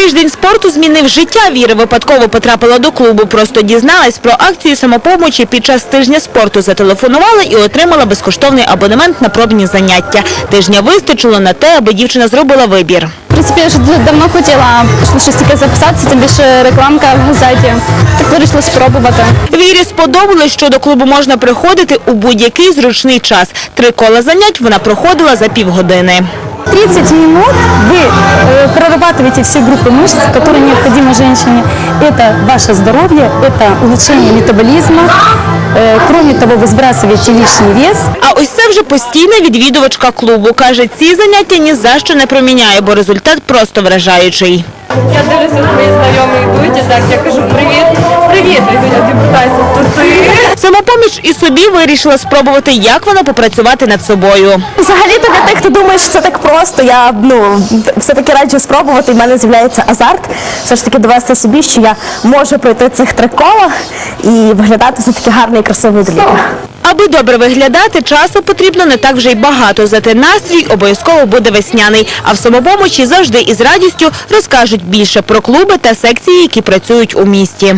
Тиждень спорту змінив життя Віра Випадково потрапила до клубу. Просто дізналась про акцію самопомочі під час тижня спорту. Зателефонувала і отримала безкоштовний абонемент на пробні заняття. Тижня вистачило на те, аби дівчина зробила вибір В принципі, я вже дуже давно хотіла щось таке записатися, тим більше рекламка в газеті. Так вирішила спробувати. Вірі сподобалось, що до клубу можна приходити у будь-який зручний час. Три кола занять вона проходила за півгодини. 30 минут вы э, прорабатываете все группы мышц, которые необходимы женщине. Это ваше здоровье, это улучшение метаболизма. Э, кроме того, вы сбрасываете лишний вес. А ось це вже постійна відвідувачка клубу. Каже, ці заняття ні за що не проміняє, бо результат просто вражаючий. Я дивлюся, мої знайомі йдуть, і так я кажу привіт, привіт, вони то ти. Самопоміч і собі вирішила спробувати, як вона попрацювати над собою. Взагалі-то для тих, хто думає, що це так просто, я ну все-таки раджу спробувати. і в мене з'являється азарт. Все ж таки довести собі, що я можу пройти цих три кола і виглядати все таки гарно і красиво літа. Аби добре виглядати, часу потрібно не так вже й багато, зате настрій обов'язково буде весняний. А в самопомочі завжди із радістю розкажуть більше про клуби та секції, які працюють у місті.